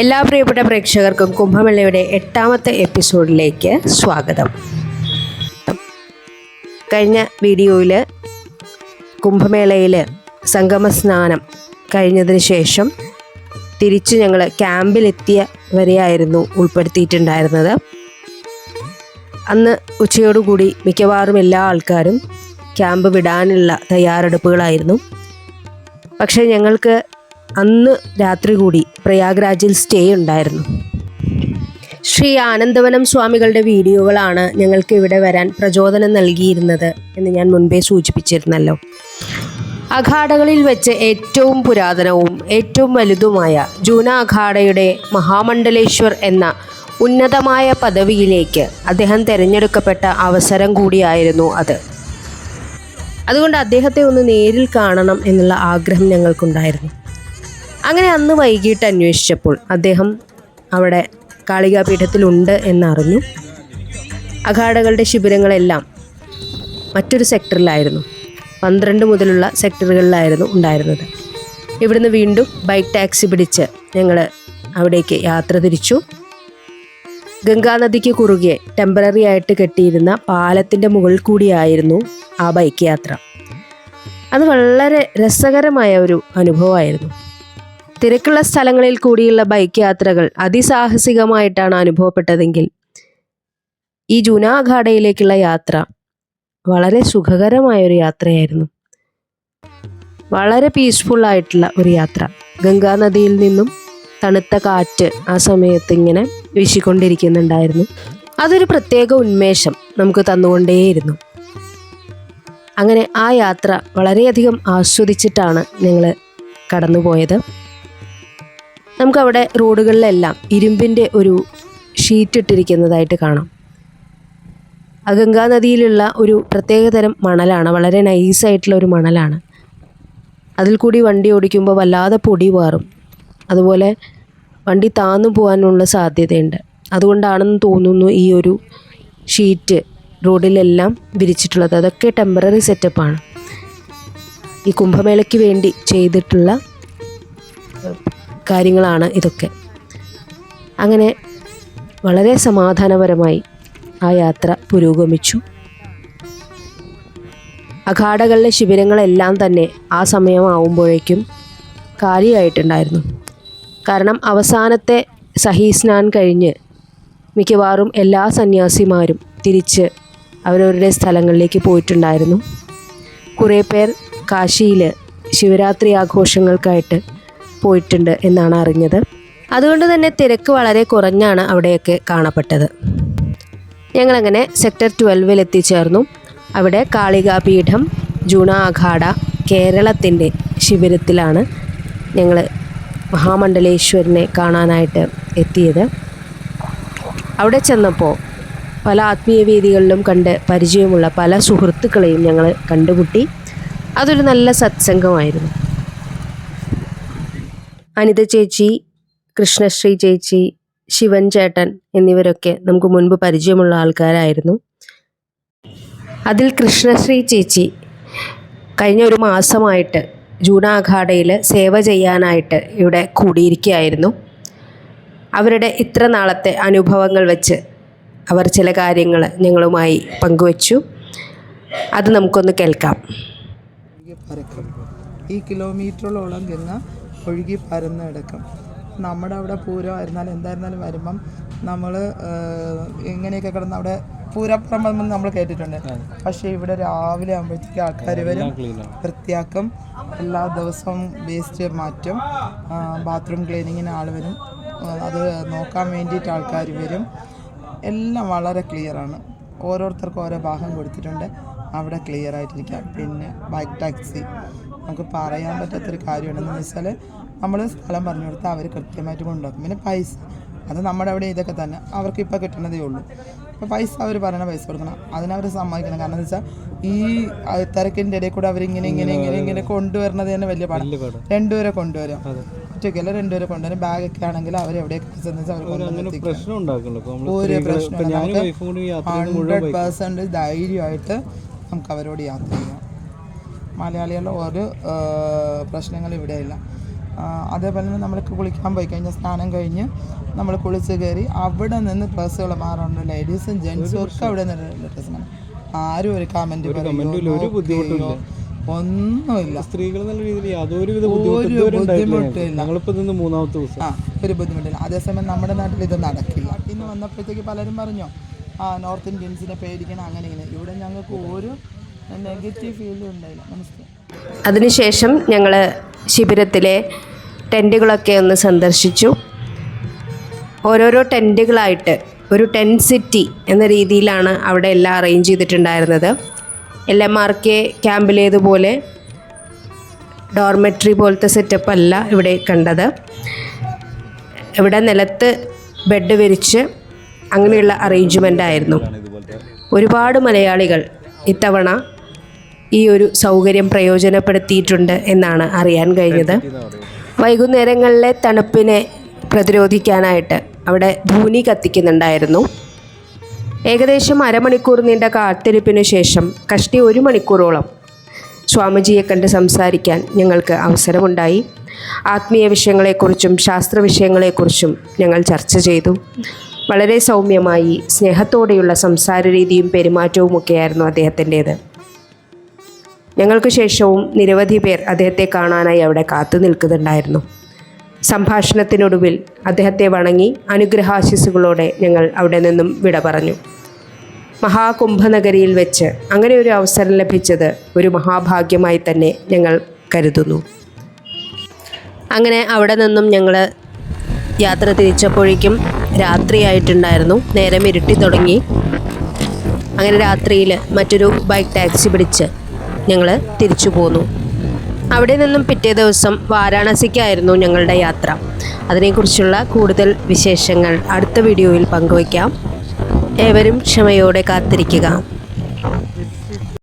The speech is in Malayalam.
എല്ലാ പ്രിയപ്പെട്ട പ്രേക്ഷകർക്കും കുംഭമേളയുടെ എട്ടാമത്തെ എപ്പിസോഡിലേക്ക് സ്വാഗതം. കഴിഞ്ഞ വീഡിയോയിൽ കുംഭമേളയിൽ സംഗമ സ്നാനം കഴിഞ്ഞതിന് ശേഷം തിരിച്ച് ഞങ്ങൾ ക്യാമ്പിലെത്തിയ വരെയായിരുന്നു ഉൾപ്പെടുത്തിയിട്ടുണ്ടായിരുന്നത്. അന്ന് ഉച്ചയോടുകൂടി മിക്കവാറും എല്ലാ ആൾക്കാരും ക്യാമ്പ് വിടാനുള്ള തയ്യാറെടുപ്പുകളായിരുന്നു. പക്ഷേ ഞങ്ങൾക്ക് അന്ന് രാത്രി കൂടി പ്രയാഗ്രാജിൽ സ്റ്റേ ഉണ്ടായിരുന്നു. ശ്രീ ആനന്ദവനം സ്വാമികളുടെ വീഡിയോകളാണ് ഞങ്ങൾക്ക് ഇവിടെ വരാൻ പ്രചോദനം നൽകിയിരുന്നത് എന്ന് ഞാൻ മുൻപേ സൂചിപ്പിച്ചിരുന്നല്ലോ. അഖാഡകളിൽ വെച്ച് ഏറ്റവും പുരാതനവും ഏറ്റവും വലുതുമായ ജൂന അഖാഡയുടെ മഹാമണ്ഡലേശ്വർ എന്ന ഉന്നതമായ പദവിയിലേക്ക് അദ്ദേഹം തിരഞ്ഞെടുക്കപ്പെട്ട അവസരം കൂടിയായിരുന്നു അത്. അതുകൊണ്ട് അദ്ദേഹത്തെ ഒന്ന് നേരിൽ കാണണം എന്നുള്ള ആഗ്രഹം ഞങ്ങൾക്കുണ്ടായിരുന്നു. അങ്ങനെ അന്ന് വൈകിട്ട് അന്വേഷിച്ചപ്പോൾ അദ്ദേഹം അവിടെ കാളികാപീഠത്തിലുണ്ട് എന്നറിഞ്ഞു. അഖാഡകളുടെ ശിബിരങ്ങളെല്ലാം മറ്റൊരു സെക്ടറിലായിരുന്നു. പന്ത്രണ്ട് മുതലുള്ള സെക്ടറുകളിലായിരുന്നു ഉണ്ടായിരുന്നത്. ഇവിടുന്ന് വീണ്ടും ബൈക്ക് ടാക്സി പിടിച്ച് ഞങ്ങൾ അവിടേക്ക് യാത്ര തിരിച്ചു. ഗംഗാനദിക്ക് കുറുകെ ടെമ്പററി ആയിട്ട് കെട്ടിയിരുന്ന പാലത്തിന്റെ മുകളിൽ കൂടിയായിരുന്നു ആ ബൈക്ക് യാത്ര. അത് വളരെ രസകരമായ ഒരു അനുഭവമായിരുന്നു. തിരക്കുള്ള സ്ഥലങ്ങളിൽ കൂടിയുള്ള ബൈക്ക് യാത്രകൾ അതിസാഹസികമായിട്ടാണ് അനുഭവപ്പെട്ടതെങ്കിൽ ഈ ജുനാഘാടയിലേക്കുള്ള യാത്ര വളരെ സുഖകരമായ ഒരു യാത്രയായിരുന്നു. വളരെ പീസ്ഫുൾ ആയിട്ടുള്ള ഒരു യാത്ര. ഗംഗാ നദിയിൽ നിന്നും തണുത്ത കാറ്റ് ആ സമയത്ത് ഇങ്ങനെ വീശിക്കൊണ്ടിരിക്കുന്നുണ്ടായിരുന്നു. അതൊരു പ്രത്യേക ഉന്മേഷം നമുക്ക് തന്നുകൊണ്ടേയിരുന്നു. അങ്ങനെ ആ യാത്ര വളരെയധികം ആസ്വദിച്ചിട്ടാണ് ഞങ്ങൾ കടന്നുപോയത്. നമുക്കവിടെ റോഡുകളിലെല്ലാം ഇരുമ്പിന്റെ ഒരു ഷീറ്റ് ഇട്ടിരിക്കുന്നതായിട്ട് കാണാം. ആ ഗംഗാ നദിയിലുള്ള ഒരു പ്രത്യേകതരം മണലാണ് വളരെ നൈസായിട്ടുള്ള ഒരു മണലാണ്. അതിൽ കൂടി വണ്ടി ഓടിക്കുമ്പോൾ വല്ലാതെ പൊടി പാറും അതുപോലെ വണ്ടി താന്നു പോകാനുള്ള സാധ്യതയുണ്ട്. അതുകൊണ്ടാണെന്ന് തോന്നുന്നു ഈ ഒരു ഷീറ്റ് റോഡിലെല്ലാം വിരിച്ചിട്ടുള്ളത്. അതൊക്കെ ടെമ്പററി സെറ്റപ്പാണ് ഈ കുംഭമേളയ്ക്ക് വേണ്ടി ചെയ്തിട്ടുള്ള കാര്യങ്ങളാണ് ഇതൊക്കെ. അങ്ങനെ വളരെ സമാധാനപരമായി ആ യാത്ര പുരോഗമിച്ചു. അഖാഡകളിലെ ശിബിരങ്ങളെല്ലാം തന്നെ ആ സമയമാവുമ്പോഴേക്കും കാലിയായിട്ടുണ്ടായിരുന്നു. കാരണം അവസാനത്തെ സഹീസ്നാൻ കഴിഞ്ഞ് മിക്കവാറും എല്ലാ സന്യാസിമാരും തിരിച്ച് അവരവരുടെ സ്ഥലങ്ങളിലേക്ക് പോയിട്ടുണ്ടായിരുന്നു. കുറേ പേർ കാശിയിൽ ശിവരാത്രി ആഘോഷങ്ങൾക്കായിട്ട് പോയിട്ടുണ്ട് എന്നാണ് അറിഞ്ഞത്. അതുകൊണ്ട് തന്നെ തിരക്ക് വളരെ കുറഞ്ഞാണ് അവിടെയൊക്കെ കാണപ്പെട്ടത്. ഞങ്ങളങ്ങനെ സെക്ടർ ട്വൽവിൽ എത്തിച്ചേർന്നു. അവിടെ കാളികാപീഠം ജുണ അഖാഡ കേരളത്തിന്റെ ശിബിരത്തിലാണ് ഞങ്ങൾ മഹാമണ്ഡലേശ്വരനെ കാണാനായിട്ട് എത്തിയത്. അവിടെ ചെന്നപ്പോൾ പല ആത്മീയ വേദികളിലും കണ്ട് പരിചയമുള്ള പല സുഹൃത്തുക്കളെയും ഞങ്ങൾ കണ്ടുമുട്ടി. അതൊരു നല്ല സത്സംഗമായിരുന്നു. അനിത ചേച്ചി കൃഷ്ണശ്രീ ചേച്ചി ശിവൻ ചേട്ടൻ എന്നിവരൊക്കെ നമുക്ക് മുൻപ് പരിചയമുള്ള ആൾക്കാരായിരുന്നു. അതിൽ കൃഷ്ണശ്രീ ചേച്ചി കഴിഞ്ഞ ഒരു മാസമായിട്ട് ജൂണ സേവ ചെയ്യാനായിട്ട് ഇവിടെ കൂടിയിരിക്കുകയായിരുന്നു. അവരുടെ ഇത്ര നാളത്തെ അനുഭവങ്ങൾ വെച്ച് അവർ ചില കാര്യങ്ങൾ ഞങ്ങളുമായി പങ്കുവച്ചു. അത് നമുക്കൊന്ന് കേൾക്കാം. ഈ കിലോമീറ്ററോളം ഗംഗ ഒഴുകി പരന്ന് കിടക്കും. നമ്മുടെ അവിടെ പൂരമായിരുന്നാലും എന്തായിരുന്നാലും വരുമ്പം നമ്മൾ എങ്ങനെയൊക്കെ കിടന്ന് അവിടെ പൂരപ്പുറം നമ്മൾ കേട്ടിട്ടുണ്ട്. പക്ഷേ ഇവിടെ രാവിലെ ആകുമ്പോഴത്തേക്ക് ആൾക്കാർ വരും വൃത്തിയാക്കും. എല്ലാ ദിവസവും വേസ്റ്റ് മാറ്റും. ബാത്റൂം ക്ലീനിങ്ങിന് ആൾ വരും. അത് നോക്കാൻ വേണ്ടിയിട്ട് ആൾക്കാർ വരും. എല്ലാം വളരെ ക്ലിയറാണ് ഓരോരുത്തർക്കും ഓരോ ഭാഗം കൊടുത്തിട്ടുണ്ട്. അവിടെ ക്ലിയർ ആയിട്ടിരിക്കാം. പിന്നെ ബൈക്ക് ടാക്സി നമുക്ക് പറയാൻ പറ്റാത്തൊരു കാര്യമുണ്ടെന്ന് വെച്ചാൽ നമ്മൾ സ്ഥലം പറഞ്ഞു കൊടുത്താൽ അവർ കൃത്യമായിട്ട് കൊണ്ടുപോകും പിന്നെ പൈസ. അത് നമ്മുടെ അവിടെ ഇതൊക്കെ തന്നെ. അവർക്ക് ഇപ്പോൾ കിട്ടണതേ ഉള്ളൂ. അപ്പോൾ പൈസ അവർ പറയണ പൈസ കൊടുക്കണം. അതിനവർ സമ്മതിക്കണം. കാരണം എന്ന് വെച്ചാൽ ഈ തിരക്കിന്റെ ഇടയിൽ കൂടെ അവരിങ്ങനെ ഇങ്ങനെ ഇങ്ങനെ ഇങ്ങനെ കൊണ്ടുവരുന്നത് തന്നെ വലിയ പാടാണ് രണ്ടുപേരെ കൊണ്ടുവരാം. ഒറ്റയ്ക്കല്ല രണ്ടുപേരെ കൊണ്ടുവരും. ബാഗൊക്കെ ആണെങ്കിൽ അവർ എവിടെയൊക്കെ പ്രശ്നം ഒരു യാത്ര ഹൺഡ്രഡ് പേഴ്സന്റ് ധൈര്യമായിട്ട് നമുക്ക് അവരോട് യാത്ര ചെയ്യാം. മലയാളികളുടെ ഒരു പ്രശ്നങ്ങളും ഇവിടെയില്ല. ഇല്ല അതേപോലെ തന്നെ നമ്മൾ കുളിക്കാൻ പോയി കഴിഞ്ഞാൽ സ്നാനം കഴിഞ്ഞ് നമ്മൾ കുളിച്ച് കയറി അവിടെ നിന്ന് ഡ്രസ്സുകൾ മാറാറുണ്ട്. ലേഡീസും ജെൻസും ഒക്കെ അവിടെ നിന്ന് ഡ്രസ്സ് മാറും. ആരും ഒരു കമന്റ് പറയുകയോ ഒന്നുമില്ല. സ്ത്രീകൾ നല്ല രീതിയിൽ യാതൊരുവിധ ഉണ്ടായിട്ടില്ല. ബുദ്ധിമുട്ടില്ല മൂന്നാമത്തെ ദിവസം. ആ ഒരു ബുദ്ധിമുട്ടില്ല. അതേസമയം നമ്മുടെ നാട്ടിൽ ഇത് നടക്കില്ല. ഇന്ന് വന്നപ്പോഴത്തേക്ക് പലരും പറഞ്ഞോ ആ നോർത്ത് ഇന്ത്യൻസിനെ പേടിക്കണം അങ്ങനെ ഇങ്ങനെ. ഇവിടെ ഞങ്ങൾക്ക് ഒരു നെഗറ്റീവ് അതിനുശേഷം ഞങ്ങൾ ശിബിരത്തിലെ ടെന്റുകളൊക്കെ ഒന്ന് സന്ദർശിച്ചു. ഓരോരോ ടെന്റുകളായിട്ട് ഒരു ടെൻ സിറ്റി എന്ന രീതിയിലാണ് അവിടെ എല്ലാം അറേഞ്ച് ചെയ്തിട്ടുണ്ടായിരുന്നത്. എൽ എം ആർ കെ ക്യാമ്പിലേതുപോലെ ഡോർമെട്രി പോലത്തെ സെറ്റപ്പ് അല്ല ഇവിടെ കണ്ടത്. ഇവിടെ നിലത്ത് ബെഡ് വിരിച്ച് അങ്ങനെയുള്ള അറേഞ്ച്മെന്റ് ആയിരുന്നു. ഒരുപാട് മലയാളികൾ ഇത്തവണ ഈ ഒരു സൗകര്യം പ്രയോജനപ്പെടുത്തിയിട്ടുണ്ട് എന്നാണ് അറിയാൻ കഴിഞ്ഞത്. വൈകുന്നേരങ്ങളിലെ തണുപ്പിനെ പ്രതിരോധിക്കാനായിട്ട് അവിടെ ധൂനി കത്തിക്കുന്നുണ്ടായിരുന്നു. ഏകദേശം അരമണിക്കൂർ നീണ്ട കാത്തിരിപ്പിനു ശേഷം കഷ്ടി ഒരു മണിക്കൂറോളം സ്വാമിജിയെ കണ്ട് സംസാരിക്കാൻ ഞങ്ങൾക്ക് അവസരമുണ്ടായി. ആത്മീയ വിഷയങ്ങളെക്കുറിച്ചും ശാസ്ത്ര വിഷയങ്ങളെക്കുറിച്ചും ഞങ്ങൾ ചർച്ച ചെയ്തു. വളരെ സൗമ്യമായി സ്നേഹത്തോടെയുള്ള സംസാര രീതിയും പെരുമാറ്റവും ഒക്കെയായിരുന്നു അദ്ദേഹത്തിന്റേത്. ഞങ്ങൾക്ക് ശേഷവും നിരവധി പേർ അദ്ദേഹത്തെ കാണാനായി അവിടെ കാത്തു നിൽക്കുന്നുണ്ടായിരുന്നു. സംഭാഷണത്തിനൊടുവിൽ അദ്ദേഹത്തെ വണങ്ങി അനുഗ്രഹാശിസുകളോടെ ഞങ്ങൾ അവിടെ നിന്നും വിട പറഞ്ഞു. മഹാകുംഭനഗരിയിൽ വെച്ച് അങ്ങനെ ഒരു അവസരം ലഭിച്ചത് ഒരു മഹാഭാഗ്യമായി തന്നെ ഞങ്ങൾ കരുതുന്നു. അങ്ങനെ അവിടെ നിന്നും ഞങ്ങൾ യാത്ര തിരിച്ചപ്പോഴേക്കും രാത്രിയായിട്ടുണ്ടായിരുന്നു. നേരം ഇരുട്ടി തുടങ്ങി. അങ്ങനെ രാത്രിയിൽ മറ്റൊരു ബൈക്ക് ടാക്സി പിടിച്ച് ഞങ്ങൾ തിരിച്ചു പോന്നു. അവിടെ നിന്നും പിറ്റേ ദിവസം വാരാണസിക്കായിരുന്നു ഞങ്ങളുടെ യാത്ര. അതിനെക്കുറിച്ചുള്ള കൂടുതൽ വിശേഷങ്ങൾ അടുത്ത വീഡിയോയിൽ പങ്കുവയ്ക്കാം. ഏവരും ക്ഷമയോടെ കാത്തിരിക്കുക.